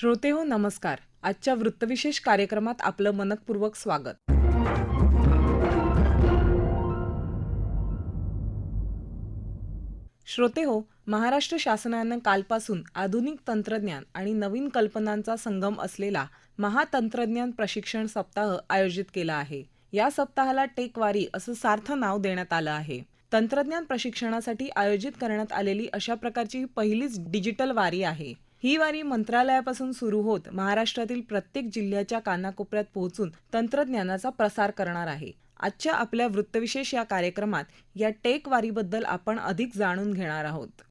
श्रोते हो नमस्कार. आजच्या वृत्तविशेष कार्यक्रमात आपलं मनकपूर्वक स्वागत. श्रोते हो महाराष्ट्र शासनानं कालपासून आधुनिक तंत्रज्ञान आणि नवीन कल्पनांचा संगम असलेला महातंत्रज्ञान प्रशिक्षण सप्ताह आयोजित केला आहे. या सप्ताहाला टेकवारी असं सार्थ नाव देण्यात आलं आहे. तंत्रज्ञान प्रशिक्षणासाठी आयोजित करण्यात आलेली अशा प्रकारची पहिलीच डिजिटल वारी आहे. ही वारी मंत्रालयापासून सुरू होत महाराष्ट्रातील प्रत्येक जिल्ह्याच्या कानाकोपऱ्यात पोहोचून तंत्रज्ञानाचा प्रसार करणार आहे. आजच्या आपल्या वृत्तविशेष या कार्यक्रमात या टेक वारीबद्दल आपण अधिक जाणून घेणार आहोत.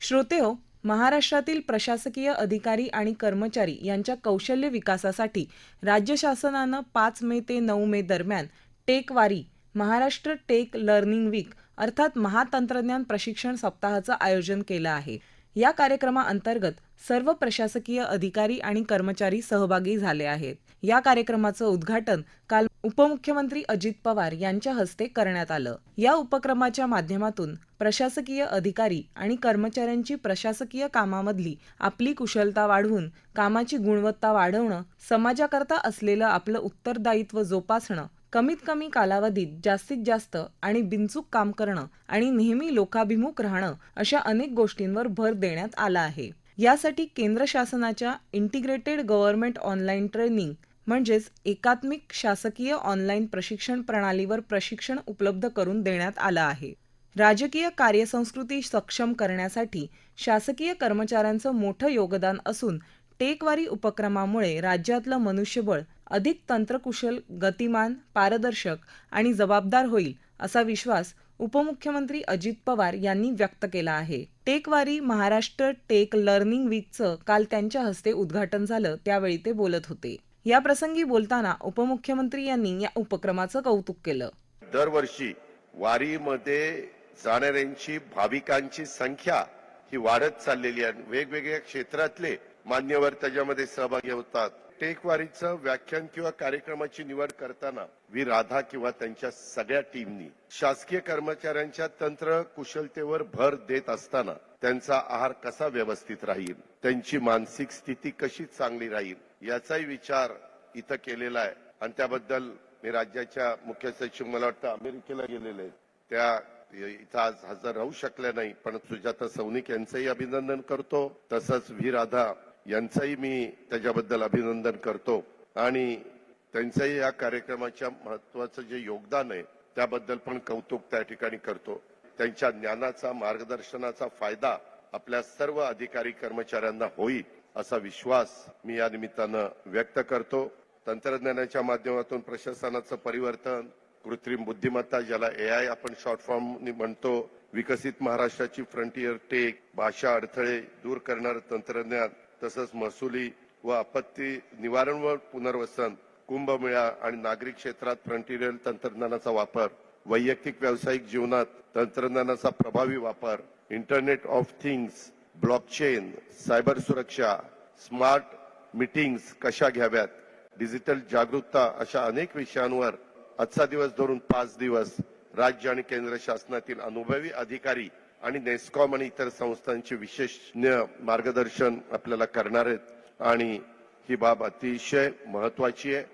श्रोते हो महाराष्ट्रातील प्रशासकीय अधिकारी आणि कर्मचारी यांच्या कौशल्य विकासासाठी राज्य शासनानं पाच मे ते नऊ मे दरम्यान टेक वारी महाराष्ट्र टेक लर्निंग वीक अर्थात महातंत्रज्ञान प्रशिक्षण सप्ताहाचं आयोजन केलं आहे. या कार्यक्रमाअंतर्गत सर्व प्रशासकीय अधिकारी आणि कर्मचारी सहभागी झाले आहेत. या कार्यक्रमाचं उद्घाटन काल उपमुख्यमंत्री अजित पवार यांच्या हस्ते करण्यात आलं. या उपक्रमाच्या माध्यमातून प्रशासकीय अधिकारी आणि कर्मचाऱ्यांची प्रशासकीय कामामधली आपली कुशलता वाढवून कामाची गुणवत्ता वाढवणं समाजाकरता असलेलं आपलं उत्तरदायित्व जोपासणं कमीत कमी कालावधीत जास्तीत जास्त आणि बिनचूक काम करणं आणि नेहमी लोकाभिमुख राहणं अशा अनेक गोष्टींवर भर देण्यात आला आहे. यासाठी केंद्र शासनाच्या इंटिग्रेटेड गव्हर्नमेंट ऑनलाईन ट्रेनिंग म्हणजेच एकात्मिक शासकीय ऑनलाईन प्रशिक्षण प्रणालीवर प्रशिक्षण उपलब्ध करून देण्यात आलं आहे. राजकीय कार्यसंस्कृती सक्षम करण्यासाठी शासकीय कर्मचाऱ्यांचं मोठं योगदान असून टेकवारी उपक्रमामुळे राज्यातलं मनुष्यबळ अधिक तंत्रकुशल गतिमान पारदर्शक आणि जबाबदार होईल असा विश्वास उपमुख्यमंत्री अजित पवार यांनी व्यक्त केला आहे. टेकवारी महाराष्ट्र टेक लर्निंग वीकचं काल त्यांच्या हस्ते उद्घाटन झालं त्यावेळी ते बोलत होते. या प्रसंगी बोलताना उपमुख्यमंत्री यांनी या उपक्रमाचं कौतुक केलं. दरवर्षी वारीमध्ये जाणाऱ्यांची भाविकांची संख्या ही वाढत चाललेली आहे. वेगवेगळ्या क्षेत्रातले मान्यवर त्याच्यामध्ये सहभागी होतात. टेकवारीचं व्याख्यान किंवा कार्यक्रमाची निवड करताना वी राधा किंवा त्यांच्या सगळ्या टीमनी शासकीय कर्मचाऱ्यांच्या तंत्र कुशलतेवर भर देत असताना त्यांचा आहार कसा व्यवस्थित राहील? त्यांची मानसिक स्थिती कशी चांगली राहील? याचाही विचार इथं केलेला आहे. आणि त्याबद्दल मी राज्याच्या मुख्य सचिव मला वाटतं अमेरिकेला गेलेले आहेत. त्या इथं आज हजर राहू शकल्या नाही. पण सुजाता सौनिक यांचंही अभिनंदन करतो. तसंच व्ही राधा यांचंही मी त्याच्याबद्दल अभिनंदन करतो. आणि त्यांचंही या कार्यक्रमाच्या महत्वाचं जे योगदान आहे त्याबद्दल पण कौतुक त्या ठिकाणी करतो. त्यांच्या ज्ञानाचा मार्गदर्शनाचा फायदा आपल्या सर्व अधिकारी कर्मचाऱ्यांना होईल असा विश्वास मी या निमित्तानं व्यक्त करतो. तंत्रज्ञानाच्या माध्यमातून प्रशासनाचं परिवर्तन कृत्रिम बुद्धिमत्ता ज्याला ए आय आपण शॉर्ट फॉर्म म्हणतो विकसित महाराष्ट्राची फ्रंटियर टेक भाषा अडथळे दूर करणारं तंत्रज्ञान तसंच महसुली व आपत्ती निवारण व पुनर्वसन कुंभमेळा आणि नागरिक क्षेत्रात फ्रंटिरियल तंत्रज्ञानाचा वापर वैयक्तिक व्यावसायिक जीवनात तंत्रज्ञानाचा प्रभावी वापर internet of things blockchain cyber सुरक्षा स्मार्ट मीटिंग्स कशा घ्याव्यात डिजिटल जागरूकता अशा अनेक विषयांवर आजचा दिवस धरून पाच दिवस राज्य आणि केंद्र शासनातील अनुभवी अधिकारी आणि नेस्कॉम आणि इतर संस्थांचे विशेषज्ञ मार्गदर्शन आपल्याला करणार आहेत. आणि ही बाब अतिशय महत्वाची आहे.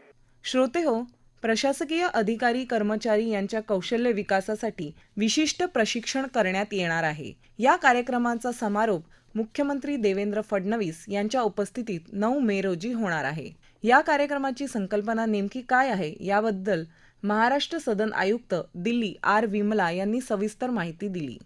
श्रोते हो प्रशासकीय अधिकारी कर्मचारी यांच्या कौशल्य विकासासाठी विशिष्ट प्रशिक्षण करण्यात येणार आहे. या कार्यक्रमाचा समारोप मुख्यमंत्री देवेंद्र फडणवीस यांच्या उपस्थितीत नऊ मे रोजी होणार आहे. या कार्यक्रमाची संकल्पना नेमकी काय आहे याबद्दल महाराष्ट्र सदन आयुक्त दिल्ली आर विमला यांनी सविस्तर माहिती दिली.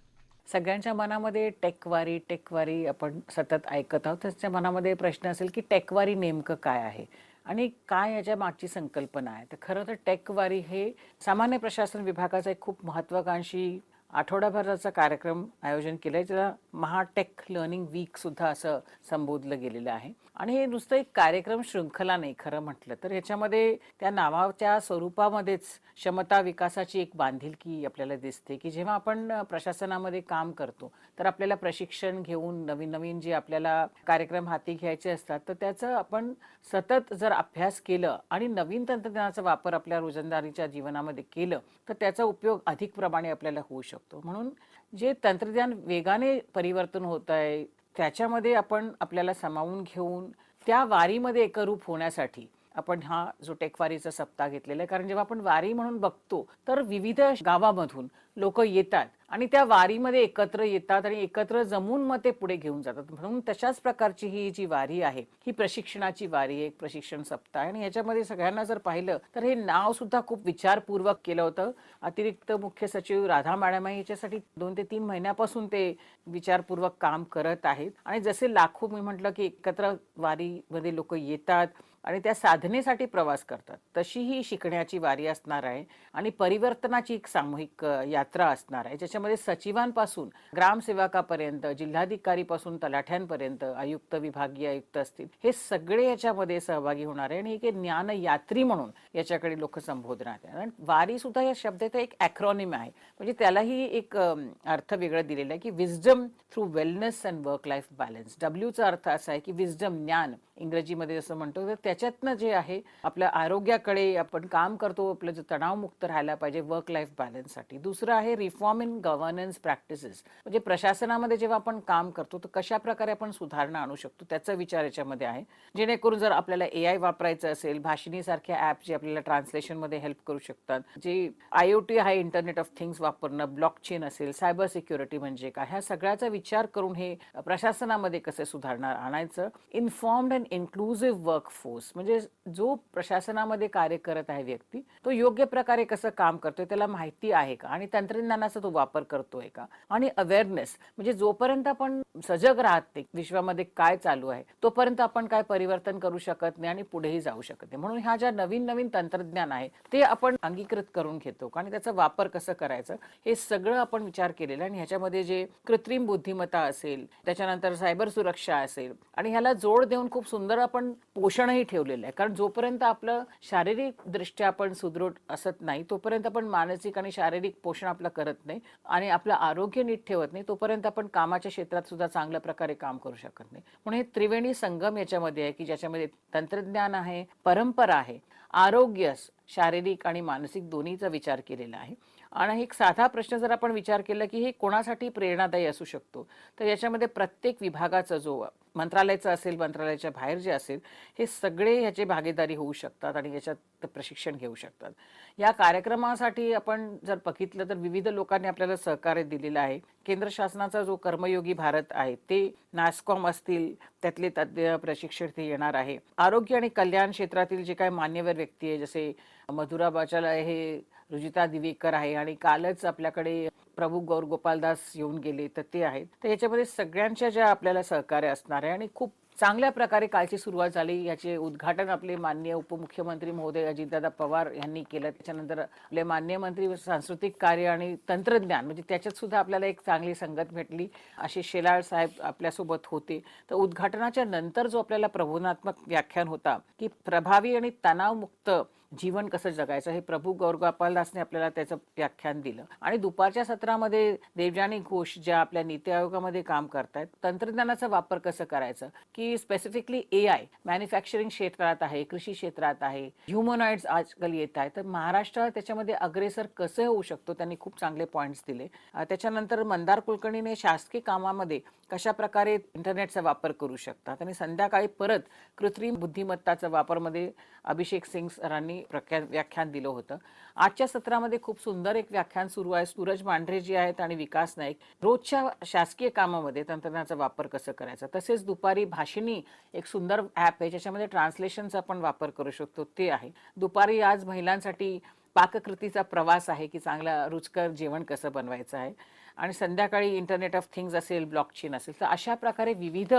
सगळ्यांच्या मनामध्ये टेकवारी टेकवारी आपण सतत ऐकत आहोत. त्याच्या मनामध्ये प्रश्न असेल की टेकवारी नेमकं काय आहे? आणि काय याच्या मागची संकल्पना आहे? तर खरं तर टेकवारी हे सामान्य प्रशासन विभागाचा एक खूप महत्त्वाकांक्षी आठवडाभराचा कार्यक्रम आयोजन केलाय. ज्याला महाटेक लर्निंग वीक सुद्धा असं संबोधलं गेलेलं आहे. आणि हे नुसतं एक कार्यक्रम शृंखला नाही खरं म्हटलं तर. ह्याच्यामध्ये त्या नावाच्या स्वरूपामध्येच क्षमता विकासाची एक बांधिलकी आपल्याला दिसते की जेव्हा आपण प्रशासनामध्ये काम करतो तर आपल्याला प्रशिक्षण घेऊन नवीन नवीन जे आपल्याला कार्यक्रम हाती घ्यायचे असतात तर त्याचं आपण सतत जर अभ्यास केलं आणि नवीन तंत्रज्ञानाचा वापर आपल्या रोजंदारीच्या जीवनामध्ये केलं तर त्याचा उपयोग अधिक प्रमाणे आपल्याला होऊ शकतो. म्हणून जे तंत्रज्ञान वेगाने परिवर्तन होत आहे त्याच्यामध्ये आपण आपल्याला सामावून घेऊन त्या वारीमध्ये एकरूप होण्यासाठी आपण हा जो टेकवारीचा सप्ताह घेतलेला आहे कारण जेव्हा आपण वारी म्हणून बघतो तर विविध गावामधून लोक येतात आणि त्या वारीमध्ये एकत्र येतात आणि एकत्र जमून मग ते पुढे घेऊन जातात. म्हणून तशाच प्रकारची ही जी वारी आहे ही प्रशिक्षणाची वारी आहे एक प्रशिक्षण सप्ताह आहे. आणि याच्यामध्ये सगळ्यांना जर पाहिलं तर हे नाव सुद्धा खूप विचारपूर्वक केलं होतं. अतिरिक्त मुख्य सचिव राधा मॅडम आहे याच्यासाठी दोन ते तीन महिन्यापासून ते विचारपूर्वक काम करत आहेत. आणि जसे लाखो मी म्हटलं की एकत्र वारीमध्ये लोक येतात आणि त्या साधनेसाठी प्रवास करतात. तशी ही शिकण्याची वारी असणार आहे आणि परिवर्तनाची एक सामूहिक यात्रा असणार आहे. ज्याच्यामध्ये सचिवांपासून ग्रामसेवकापर्यंत जिल्हाधिकारीपासून तलाठ्यांपर्यंत आयुक्त विभागीय आयुक्त असतील हे सगळे याच्यामध्ये सहभागी होणार आहे आणि एक ज्ञान यात्री म्हणून याच्याकडे लोक संबोधणार आहे कारण वारी सुद्धा या शब्दाचा एक अॅक्रॉनिम आहे. म्हणजे त्यालाही एक अर्थ वेगळं दिलेला आहे की wisdom through wellness and work life balance डब्ल्यूचा अर्थ असा आहे की विजडम ज्ञान. इंग्रजीमध्ये जसं म्हणतो तर त्याच्यातनं जे आहे आपल्या आरोग्याकडे आपण काम करतो आपलं जे तणावमुक्त राहायला पाहिजे वर्क लाईफ बॅलन्ससाठी दुसरं आहे रिफॉर्म इन गव्हर्नन्स प्रॅक्टिसेस म्हणजे प्रशासनामध्ये जेव्हा आपण काम करतो तर कशा प्रकारे आपण सुधारणा आणू शकतो त्याचा विचार याच्यामध्ये आहे. जेणेकरून जर आपल्याला ए आय वापरायचं असेल भाषिणीसारख्या ॲप जे आपल्याला ट्रान्सलेशनमध्ये हेल्प करू शकतात जे आय ओ टी आहे इंटरनेट ऑफ थिंग्स वापरणं ब्लॉकचेन असेल सायबर सिक्युरिटी म्हणजे काय ह्या सगळ्याचा विचार करून हे प्रशासनामध्ये कसे सुधारणा आणायचं? Informed and inclusive work force म्हणजे जो प्रशासनामध्ये कार्य करत आहे व्यक्ती तो योग्य प्रकारे कसं काम करतोय त्याला माहिती आहे का? आणि तंत्रज्ञानाचा तो वापर करतोय का? आणि अवेअरनेस म्हणजे जोपर्यंत आपण सजग राहत नाही विश्वामध्ये काय चालू आहे तोपर्यंत आपण काय परिवर्तन करू शकत नाही आणि पुढेही जाऊ शकत नाही. म्हणून ह्या ज्या नवीन नवीन तंत्रज्ञान आहे ते आपण अंगीकृत करून घेतो. आणि त्याचा वापर कसं करायचं हे सगळं आपण विचार केलेला आणि ह्याच्यामध्ये जे कृत्रिम बुद्धिमत्ता असेल त्याच्यानंतर सायबर सुरक्षा असेल आणि ह्याला जोड देऊन खूप सुंदर आपण पोषणही ठेवलेलं आहे. कारण जोपर्यंत आपलं शारीरिक दृष्ट्या आपण सुदृढ असत नाही तोपर्यंत आपण मानसिक आणि शारीरिक पोषण आपलं करत नाही आणि आपलं आरोग्य नीट ठेवत नाही तोपर्यंत आपण कामाच्या क्षेत्रात सुद्धा चांगल्या प्रकारे काम करू शकत नाही. म्हणून हे त्रिवेणी संगम याच्यामध्ये आहे की ज्याच्यामध्ये तंत्रज्ञान आहे परंपरा आहे आरोग्य शारीरिक आणि मानसिक दोन्हीचा विचार केलेला आहे. आणि एक साधा प्रश्न जर आपण विचार केला की हे कोणासाठी प्रेरणादायी असू शकतो? तर याच्यामध्ये प्रत्येक विभागाचा जो मंत्रालयाचं असेल मंत्रालयाच्या बाहेर जे असेल हे सगळे ह्याचे भागीदारी होऊ शकतात आणि याच्यात प्रशिक्षण घेऊ शकतात. या कार्यक्रमासाठी आपण जर बघितलं तर विविध लोकांनी आपल्याला सहकार्य दिलेलं आहे. केंद्र शासनाचा जो कर्मयोगी भारत आहे ते नास्कॉम असतील त्यातले तज्ज्ञ प्रशिक्षण येणार आहे. आरोग्य आणि कल्याण क्षेत्रातील जे काही मान्यवर व्यक्ती आहे जसे मधुरा बाचाल हे रुजिता दिवेकर आहे आणि कालच आपल्याकडे प्रभू गौर गोपालदास येऊन गेले तर ते आहेत. तर याच्यामध्ये सगळ्यांच्या ज्या आपल्याला सहकार्य असणार आहे आणि खूप चांगल्या प्रकारे कालची सुरुवात झाली. याचे उद्घाटन आपले माननीय उपमुख्यमंत्री महोदय अजितदादा पवार यांनी केलं. त्याच्यानंतर आपले मान्य मंत्री सांस्कृतिक कार्य आणि तंत्रज्ञान म्हणजे त्याच्यात सुद्धा आपल्याला एक चांगली संगत भेटली. असे शेलाळ साहेब आपल्यासोबत होते. तर उद्घाटनाच्या नंतर जो आपल्याला प्रबोधनात्मक व्याख्यान होता की प्रभावी आणि तणावमुक्त जीवन कसं जगायचं हे प्रभू गौरगोपालदासने आपल्याला त्याचं व्याख्यान दिलं. आणि दुपारच्या सत्रामध्ये देवजानी घोष ज्या आपल्या नीती आयोगामध्ये काम करतायत तंत्रज्ञानाचा वापर कसं करायचं? की स्पेसिफिकली ए आय मॅन्युफॅक्चरिंग क्षेत्रात आहे कृषी क्षेत्रात आहे ह्युमनॉइड्स आजकाल येत आहे तर महाराष्ट्र त्याच्यामध्ये अग्रेसर कसं होऊ शकतो? त्यांनी खूप चांगले पॉईंट्स दिले. त्याच्यानंतर मंदार कुलकर्णीने शासकीय कामामध्ये कशा प्रकारे इंटरनेटचा वापर करू शकतात? आणि संध्याकाळी परत कृत्रिम बुद्धिमत्ताचा वापरमध्ये अभिषेक सिंग सरांनी प्रख्या- व्याख्यान दिलं होतं. आजच्या सत्रामध्ये खूप सुंदर एक व्याख्यान सुरू आहे. सूरज मांढरे जी आहेत आणि विकास नाईक रोजच्या शासकीय कामामध्ये तंत्रज्ञानाचा वापर कसं करायचा? तसेच दुपारी भाषिणी एक सुंदर ॲप आहे ज्याच्यामध्ये ट्रान्सलेशनचा आपण वापर करू शकतो. ते आहे. दुपारी आज महिलांसाठी पाककृतीचा प्रवास आहे की चांगला रुचकर जेवण कसं बनवायचं आहे? आणि संध्याकाळी इंटरनेट ऑफ थिंग्स असेल ब्लॉकचेन असेल तर अशा प्रकारे विविध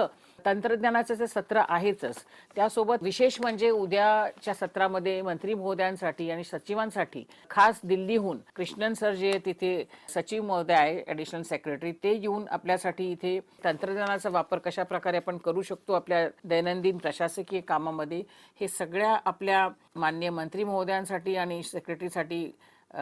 तंत्रज्ञानाचं जे सत्र आहेतच त्यासोबत विशेष म्हणजे उद्याच्या सत्रामध्ये मंत्री महोदयांसाठी आणि सचिवांसाठी खास दिल्लीहून कृष्णन सर जे तिथे सचिव महोदय आहे ॲडिशनल सेक्रेटरी ते येऊन आपल्यासाठी इथे तंत्रज्ञानाचा वापर कशा प्रकारे आपण करू शकतो आपल्या दैनंदिन प्रशासकीय कामामध्ये हे सगळ्या आपल्या मान्य मंत्री महोदयांसाठी आणि सेक्रेटरीसाठी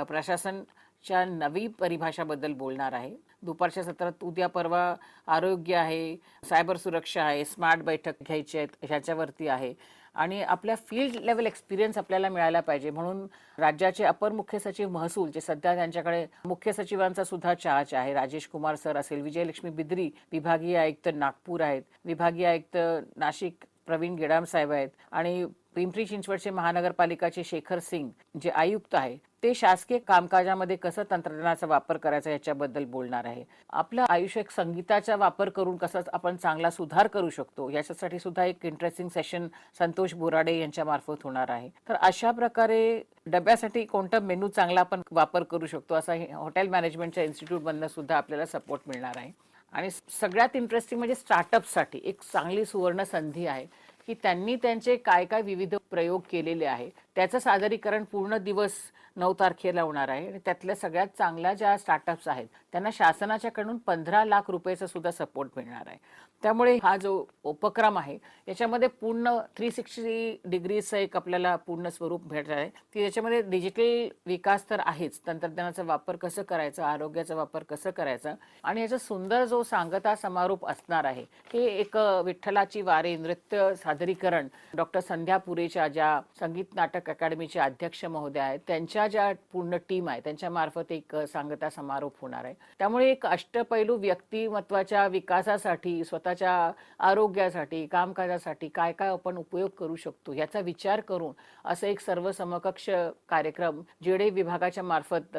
प्रशासन च्या नवी परिभाषाबद्दल बोलणार आहे. दुपारच्या सत्रात उद्या परवा आरोग्य आहे सायबर सुरक्षा आहे स्मार्ट बैठक घ्यायची आहेत ह्याच्यावरती आहे. आणि आपल्या फील्ड लेवल एक्सपिरियन्स आपल्याला मिळायला पाहिजे. म्हणून राज्याचे अपर मुख्य सचिव महसूल जे सध्या त्यांच्याकडे मुख्य सचिवांचा सुद्धा चार्ज आहे. राजेश कुमार सर असेल विजयलक्ष्मी बिद्री विभागीय आयुक्त नागपूर आहेत. विभागीय आयुक्त नाशिक प्रवीण गेडाम साहेब आहेत आणि पिंपरी चिंचवडचे महानगरपालिकाचे शेखर सिंग जे आयुक्त आहे ते शासकीय कामकाजामध्ये कसं तंत्रज्ञानाचा वापर करायचा याच्याबद्दल बोलणार आहे. आपलं आयुष्य एक संगीताचा वापर करून कसं आपण चांगला सुधार करू शकतो याच्यासाठी सुद्धा एक इंटरेस्टिंग सेशन संतोष बोराडे यांच्या मार्फत होणार आहे. तर अशा प्रकारे डब्यासाठी कोणता मेनू चांगला आपण वापर करू शकतो असा हे हॉटेल मॅनेजमेंटच्या इन्स्टिट्यूटमधनं सुद्धा आपल्याला सपोर्ट मिळणार आहे. आणि सगळ्यात इंटरेस्टिंग म्हणजे स्टार्टअपसाठी एक चांगली सुवर्ण संधी आहे की त्यांनी त्यांचे काय काय विविध प्रयोग केलेले आहे. त्याचं सादरीकरण पूर्ण दिवस नऊ तारखेला होणार आहे. आणि त्यातल्या सगळ्यात चांगल्या ज्या स्टार्टअप्स आहेत त्यांना शासनाच्याकडून पंधरा लाख रुपयाचा सुद्धा सपोर्ट मिळणार आहे. त्यामुळे हा जो उपक्रम आहे याच्यामध्ये पूर्ण थ्री सिक्स्टी डिग्रीचं एक आपल्याला पूर्ण स्वरूप भेटणार आहे. की याच्यामध्ये डिजिटल विकास तर आहेच तंत्रज्ञानाचा वापर कसं करायचा आरोग्याचा वापर कसं करायचा आणि याचा सुंदर जो सांगता समारोप असणार आहे हे एक विठ्ठलाची वारे नृत्य सादरीकरण डॉक्टर संध्या पुरेच्या ज्या संगीत नाटक अकादमीचे अध्यक्ष महोदय आहेत. त्यांच्या ज्या पूर्ण टीम आहे त्यांच्या मार्फत एक सांगता समारोप होणार आहे. त्यामुळे एक अष्टपैलू व्यक्तिमत्वाच्या विकासासाठी स्वतःच्या आरोग्यासाठी कामकाजासाठी काय काय आपण उपयोग करू शकतो याचा विचार करून असं एक सर्व समकक्ष कार्यक्रम जेडे विभागाच्या मार्फत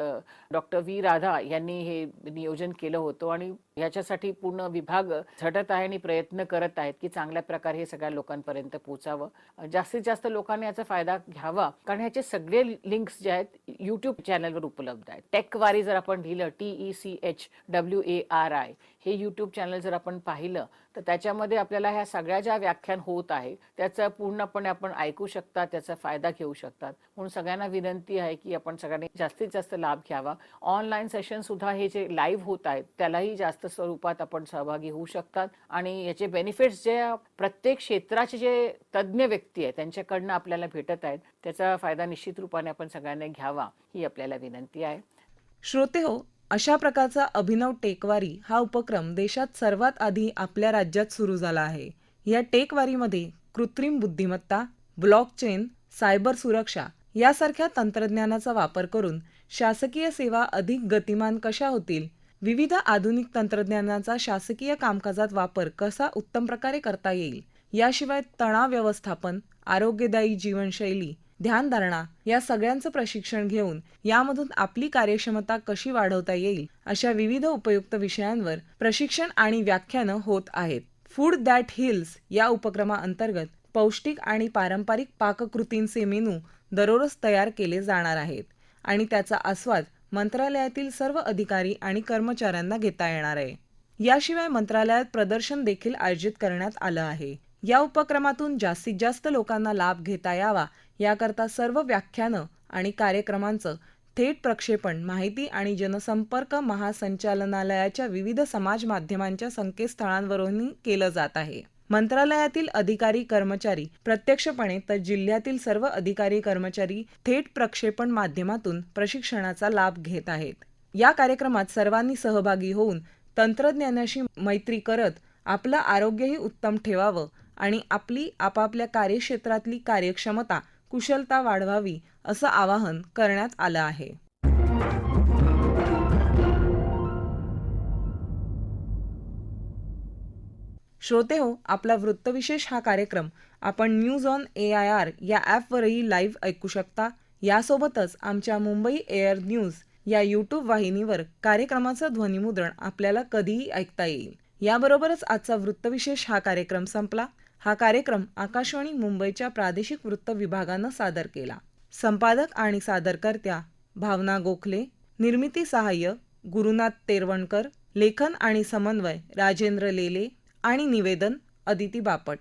डॉक्टर व्ही. राधा यांनी हे नियोजन केलं होतं आणि याच्यासाठी पूर्ण विभाग झटत आहे आणि प्रयत्न करत आहेत की चांगल्या प्रकारे हे सगळ्या लोकांपर्यंत पोहोचावं जास्तीत जास्त लोकांनी याचा फायदा घ्यावा. कारण ह्याचे सगळे लिंक्स जे आहेत युट्यूब चॅनलवर उपलब्ध आहेत. टेकवारी जर आपण लिहिलं T E C H W A R I हे यूट्यूब चॅनल जर आपण पाहिलं तर त्याच्यामध्ये आपल्याला ह्या सगळ्या ज्या व्याख्यान होत आहे त्याचं पूर्णपणे आपण ऐकू शकता त्याचा फायदा घेऊ शकतात. म्हणून सगळ्यांना विनंती आहे की आपण सगळ्यांनी जास्तीत जास्त लाभ घ्यावा. ऑनलाईन सेशन सुद्धा हे जे लाईव्ह होत आहेत त्यालाही जास्त स्वरूपात आपण सहभागी होऊ शकतात. आणि याचे बेनिफिट्स जे प्रत्येक क्षेत्राचे जे तज्ज्ञ व्यक्ती आहेत त्यांच्याकडनं आपल्याला भेटत आहेत त्याचा फायदा निश्चित रूपाने आपण सगळ्यांनी घ्यावा ही आपल्याला विनंती आहे. श्रोते हो अशा प्रकारचा अभिनव टेकवारी हा उपक्रम देशात सर्वात आधी आपल्या राज्यात सुरू झाला आहे. या टेकवारीमध्ये कृत्रिम बुद्धिमत्ता ब्लॉकचेन सायबर सुरक्षा यासारख्या तंत्रज्ञानाचा वापर करून शासकीय सेवा अधिक गतिमान कशा होतील? विविध आधुनिक तंत्रज्ञानाचा शासकीय कामकाजात वापर कसा उत्तम प्रकारे करता येईल? याशिवाय तणाव व्यवस्थापन आरोग्यदायी जीवनशैली ध्यानधारणा या सगळ्यांचं प्रशिक्षण घेऊन यामधून आपली कार्यक्षमता कशी वाढवता येईल अशा विविध उपयुक्त विषयांवर प्रशिक्षण आणि व्याख्यानं होत आहेत. फूड दॅट हिल्स या उपक्रमाअंतर्गत पौष्टिक आणि पारंपरिक पाककृतींचे मेनू दररोज तयार केले जाणार आहेत आणि त्याचा आस्वाद मंत्रालयातील सर्व अधिकारी आणि कर्मचाऱ्यांना घेता येणार आहे. याशिवाय मंत्रालयात प्रदर्शन देखील आयोजित करण्यात आलं आहे. या उपक्रमातून जास्तीत जास्त लोकांना लाभ घेता यावा याकरता सर्व व्याख्यानं आणि कार्यक्रमांचं थेट प्रक्षेपण माहिती आणि जनसंपर्क महासंचालनालयाच्या विविध समाज माध्यमांच्या संकेतस्थळांवरूनही केलं जात आहे. मंत्रालयातील अधिकारी कर्मचारी प्रत्यक्षपणे तर जिल्ह्यातील सर्व अधिकारी कर्मचारी थेट प्रक्षेपण माध्यमातून प्रशिक्षणाचा लाभ घेत आहेत. या कार्यक्रमात सर्वांनी सहभागी होऊन तंत्रज्ञानाशी मैत्री करत आपलं आरोग्यही उत्तम ठेवावं आणि आपली आपापल्या कार्यक्षेत्रातली कार्यक्षमता कुशलता वाढवावी असं आवाहन करण्यात आलं आहे. श्रोते हो आपला वृत्तविशेष हा कार्यक्रम आपण news on A I R या ॲपवरही लाईव्ह ऐकू शकता. यासोबतच आमच्या मुंबई एअर न्यूज या यूट्यूब वाहिनीवर कार्यक्रमाचं ध्वनिमुद्रण आपल्याला कधीही ऐकता येईल. याबरोबरच आजचा वृत्तविशेष हा कार्यक्रम संपला. हा कार्यक्रम आकाशवाणी मुंबईच्या प्रादेशिक वृत्त विभागानं सादर केला. संपादक आणि सादरकर्त्या भावना गोखले निर्मिती सहाय्य गुरुनाथ तेरवणकर लेखन आणि समन्वय राजेंद्र लेले आणि निवेदन अदिती बापट.